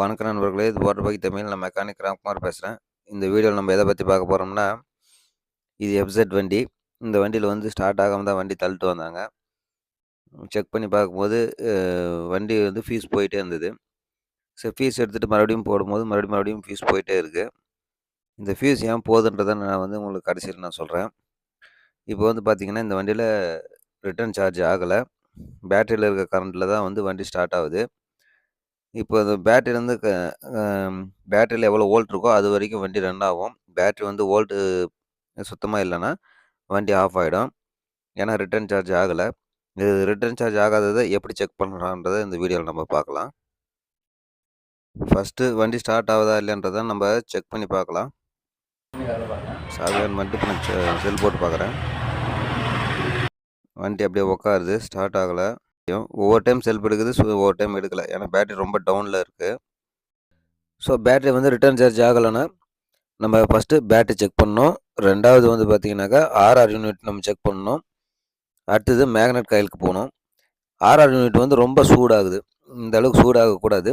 வணக்கம் நண்பர்களே. இது போட்ட பைக் தமிழ் நான் மெக்கானிக் ராம்குமார் பேசுகிறேன் இந்த வீடியோவில் நம்ம எதை பற்றி பார்க்க போகிறோம்னா இது எஃப்செட் வண்டி. இந்த வண்டியில் வந்து ஸ்டார்ட் ஆகாமல் தான் வண்டி தள்ளிட்டு வந்தாங்க. செக் பண்ணி பார்க்கும்போது வண்டி வந்து ஃபீஸ் போயிட்டே இருந்தது. சரி ஃபீஸ் எடுத்துகிட்டு மறுபடியும் போடும்போது மறுபடியும் மறுபடியும் ஃபீஸ் போயிட்டே இருக்குது இந்த ஃபீஸ் ஏன் போகுதுன்றதை நான் வந்து உங்களுக்கு கடைசியில் நான் சொல்கிறேன் இப்போ வந்து பார்த்திங்கன்னா இந்த வண்டியில் ரிட்டர்ன் சார்ஜ் ஆகலை. பேட்டரியில் இருக்க கரண்ட்டில் தான் வந்து வண்டி ஸ்டார்ட் ஆகுது. இப்போ அது பேட்டரிலேருந்து க பேட்டரியில் எவ்வளோ வோல்ட் இருக்கோ அது வரைக்கும் வண்டி ரன் ஆகும். பேட்டரி வந்து வோல்ட்டு சுத்தமாக இல்லைன்னா வண்டி ஆஃப் ஆகிடும் ஏன்னா ரிட்டர்ன் சார்ஜ் ஆகலை. இது ரிட்டர்ன் சார்ஜ் ஆகாததை எப்படி செக் பண்ணுறான்றதை இந்த வீடியோவில் நம்ம பார்க்கலாம். ஃபஸ்ட்டு வண்டி ஸ்டார்ட் ஆகுதா இல்லைன்றதை நம்ம செக் பண்ணி பார்க்கலாம். சாவியான் மட்டும் நான் செல் போட்டு பார்க்குறேன். வண்டி அப்படியே உக்காருது. ஸ்டார்ட் ஆகலை. ஒவ்வொரு டைம் செல்ஃப் எடுக்குது ஸோ ஒவ்வொரு டைம் எடுக்கலை. ஏன்னா பேட்டரி ரொம்ப டவுனில் இருக்குது ஸோ பேட்டரி வந்து ரிட்டர்ன் சார்ஜ் ஆகலைன்னா நம்ம ஃபஸ்ட்டு பேட்டரி செக் பண்ணோம் ரெண்டாவது வந்து பார்த்தீங்கன்னாக்கா ஆர்ஆர் யூனிட் நம்ம செக் பண்ணோம் அடுத்தது மேக்னெட் காயிலுக்கு போகணும். ஆர்ஆர் யூனிட் வந்து ரொம்ப சூடாகுது. இந்த அளவுக்கு சூடாகக்கூடாது.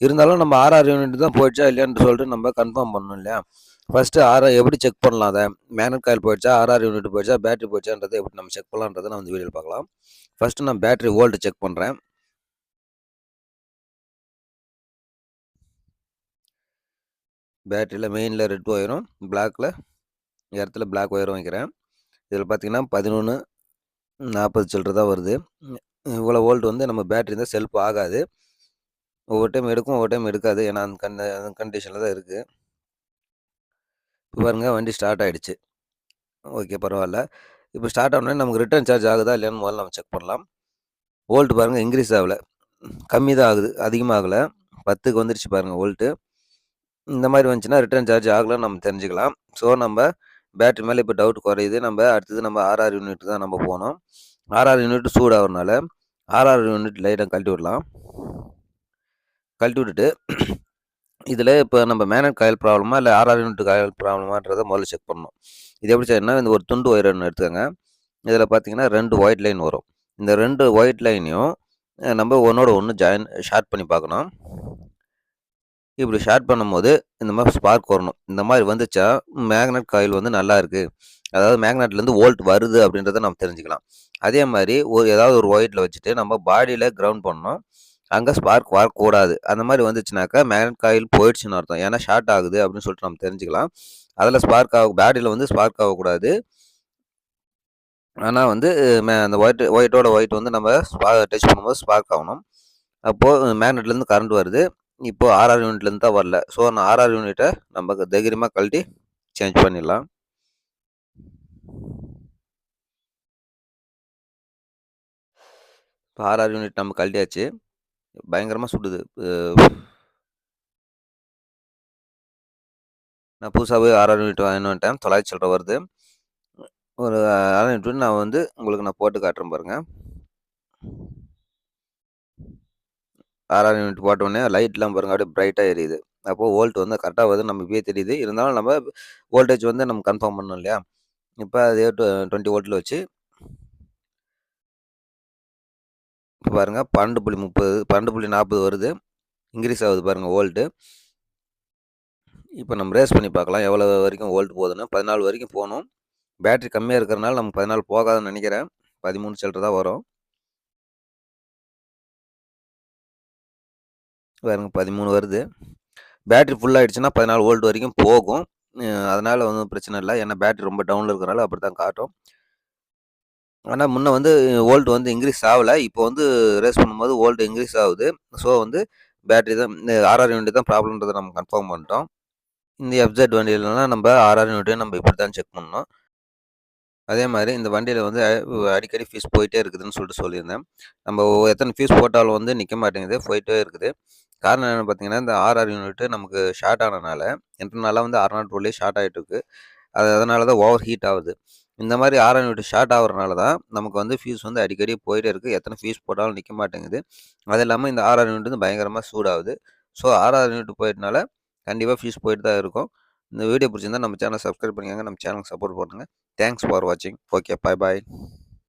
இருந்தாலும் நம்ம ஆர்ஆர் யூனிட் தான் போயிடுச்சா இல்லையான்னு சொல்லிட்டு நம்ம கன்ஃபார்ம் பண்ணணும் இல்லையா? ஃபஸ்ட்டு ஆர்ஆர் எப்படி செக் பண்ணலாம் அதை? மேக்னெட் காயில் போயிடுச்சா? ஆர்ஆர் யூனிட் போயிடுச்சா? பேட்டரி போயிடுச்சான்றதை எப்படி நம்ம செக் பண்ணலான்றதை நான் வந்து வீடியோவில் பார்க்கலாம். ஃபஸ்ட்டு நான் பேட்டரி ஓல்டு செக் பண்ணுறேன் பேட்டரியில் மெயினில் ரெட் ஒயரும் பிளாக்கில் இடத்துல பிளாக் ஒயரும் வைக்கிறேன். இதில் பார்த்தீங்கன்னா பதினொன்று நாற்பது சில்லற தான் வருது. இவ்வளோ ஓல்ட் வந்து நம்ம பேட்டரி இருந்தால் செல்ஃப் ஆகாது. ஒவ்வொரு டைம் எடுக்கும் ஒவ்வொரு டைம் எடுக்காது. ஏன்னா அந்த கண்ட அந்த கண்டிஷனில் தான் இருக்குது இப்போ பாருங்கள் வண்டி ஸ்டார்ட் ஆகிடுச்சு ஓகே பரவாயில்ல இப்போ ஸ்டார்ட் ஆனோடனே நமக்கு ரிட்டர்ன் சார்ஜ் ஆகுதா இல்லையான்னு முதல்ல நம்ம செக் பண்ணலாம். வோல்ட் பாருங்கள் இன்க்ரீஸ் ஆகலை. கம்மி தான் ஆகுது அதிகமாகலை பத்துக்கு வந்துருச்சு பாருங்கள் வோல்ட்டு இந்த மாதிரி வந்துச்சுன்னா ரிட்டர்ன் சார்ஜ் ஆகலன்னு நம்ம தெரிஞ்சுக்கலாம். ஸோ நம்ம பேட்டரி மேலே இப்போ டவுட் குறையுது. நம்ம அடுத்தது நம்ம ஆர்ஆர் யூனிட் தான் நம்ம போனோம் ஆர்ஆர் யூனிட் சூடாகிறதுனால ஆர்ஆர் யூனிட் லைட்டாக கழட்டி விடலாம். கழட்டி விட்டுட்டு இதில் இப்போ நம்ம மேனட் காயில் ப்ராப்ளமா இல்லை ஆர்ஆர் யூனிட் காயில் ப்ராப்ளமான்றதை முதல்ல செக் பண்ணணும். இது எப்படி செய்யணும்னா இந்த ஒரு துண்டு ஒயர் ஒன்று எடுத்துக்கோங்க. இதில் பார்த்தீங்கன்னா ரெண்டு ஒயிட் லைன் வரும். இந்த ரெண்டு ஒயிட் லைனையும் நம்ம ஒன்றோட ஒன்று ஜாயின் ஷார்ட் பண்ணி பார்க்கணும். இப்படி ஷார்ட் பண்ணும்போது இந்த மாதிரி ஸ்பார்க் வரணும். இந்த மாதிரி வந்துச்சா மேக்னெட் காயில் வந்து நல்லா இருக்குது அதாவது மேக்னெட்லேருந்து வோல்ட் வருது அப்படின்றத நம்ம தெரிஞ்சுக்கலாம். அதே மாதிரி ஒரு ஏதாவது ஒரு ஒயிட்டில் வச்சுட்டு நம்ம பாடியில் கிரவுண்ட் பண்ணணும். அங்கே ஸ்பார்க் வரக்கூடாது அந்த மாதிரி வந்துச்சுனாக்கா மேக்னட் காயில் போயிடுச்சுன்னு அர்த்தம். ஏன்னா ஷார்ட் ஆகுது அப்படின்னு சொல்லிட்டு நம்ம தெரிஞ்சுக்கலாம். அதில் ஸ்பார்க் ஆக பேட்டரியில் வந்து ஸ்பார்க் ஆகக்கூடாது. ஆனால் வந்து மே- அந்த ஒயிட் ஒயிட்டோட ஒயிட் வந்து நம்ம ஸ்பா டச் பண்ணும்போது ஸ்பார்க் ஆகணும். அப்போது மேக்னெட்லேருந்து கரண்ட் வருது. இப்போ ஆர்ஆர் யூனிட்லேருந்து தான் வரல. ஸோ நான் ஆர்ஆர் யூனிட்டை நம்ம தைரியமாக கழட்டி சேஞ்ச் பண்ணிடலாம். இப்போ ஆர்ஆர் யூனிட் நம்ம கழட்டியாச்சு. பயங்கரமாக சுடுது. நான் நான் போய் ஆர்ஆர் யூனிட் வாங்கின்னு வந்துட்டேன். தொள்ளாயிரத்தி சில்லற வருது. ஒரு ஆர்ஆர் யூனிட் நான் வந்து உங்களுக்கு நான் போட்டு காட்டுறேன் பாருங்கள் ஆர்ஆர் யூனிட் போட்டோடனே லைட்லாம் பாருங்க அப்படியே பிரைட்டாக எரியுது. அப்போது வோல்ட் வந்து கரெக்டாக வருது நம்ம இப்பயே தெரியுது. இருந்தாலும் நம்ம வோல்டேஜ் வந்து நம்ம கன்ஃபார்ம் பண்ணணும் இல்லையா? இப்போ அதே டுவெண்ட்டி வோல்ட்டில் வச்சு இப்போ பாருங்கள் பன்னெண்டு புள்ளி முப்பது பன்னெண்டு புள்ளி நாற்பது வருது. இன்க்ரீஸ் ஆகுது பாருங்கள் ஓல்ட்டு இப்போ நம்ம ரேஸ் பண்ணி பார்க்கலாம் எவ்வளோ வரைக்கும் வோல்ட் போகுதுன்னு. பதினாலு வரைக்கும் போகணும். பேட்டரி கம்மியாக இருக்கிறனால நம்ம பதினாலு போகாதுன்னு நினைக்கிறேன். பதிமூணு சில்லற தான் வரும். பாருங்க பதிமூணு வருது. பேட்டரி ஃபுல் ஆயிடுச்சுன்னா பதினாலு வோல்ட் வரைக்கும் போகும். அதனால் ஒன்றும் பிரச்சனை இல்லை. ஏன்னா பேட்டரி ரொம்ப டவுனில் இருக்கிறனால அப்படி தான் காட்டும். ஆனால் முன்னே வந்து ஓல்டு வந்து இன்க்ரீஸ் ஆகலை. இப்போ வந்து ரேஸ் பண்ணும்போது ஓல்டு இன்க்ரீஸ் ஆகுது. ஸோ வந்து பேட்டரி தான் இந்த ஆர்ஆர் யூனிட் தான் ப்ராப்ளம்ன்றதை நம்ம கன்ஃபார்ம் பண்ணிட்டோம். இந்த எஃப்ஜெட் வண்டியிலலாம் நம்ம ஆர்ஆர் யூனிட்டையும் நம்ம இப்படி தான் செக் பண்ணோம் அதே மாதிரி இந்த வண்டியில் வந்து அடிக்கடி ஃபீஸ் போயிட்டே இருக்குதுன்னு சொல்லிட்டு சொல்லியிருந்தேன். நம்ம எத்தனை ஃபீஸ் போட்டாலும் வந்து நிற்க மாட்டேங்குது. போயிட்டே இருக்குது. காரணம் என்னென்னு பார்த்தீங்கன்னா இந்த ஆர்ஆர் யூனிட் நமக்கு ஷார்ட் ஆனனால இன்டர்னலாக வந்து ஆர் நாட் ரோலே ஷார்ட் ஆகிட்டு இருக்கு. அது அதனால தான் ஓவர் ஹீட் ஆகுது. இந்த மாதிரி ஆர்ஆர் யூனிட் ஷார்ட் ஆகுறனால தான் நமக்கு வந்து ஃபீஸ் வந்து அடிக்கடி போயிட்டே இருக்குது எத்தனை ஃபீஸ் போட்டாலும் நிற்க மாட்டேங்குது. அது இல்லாமல் இந்த ஆர்ஆர் யூனிட் வந்து பயங்கரமாக சூடாகுது. ஸோ ஆர்ஆர் யூனிட் போயிட்டனால கண்டிப்பாக ஃபீஸ் போயிட்டு தான் இருக்கும். இந்த வீடியோ பிடிச்சிருந்தா நம்ம சேனல் சப்ஸ்கிரைப் பண்ணிக்கோங்க. நம்ம சேனலுக்கு சப்போர்ட் பண்ணுங்கள் தேங்க்ஸ் ஃபார் வாட்சிங் ஓகே பை பாய்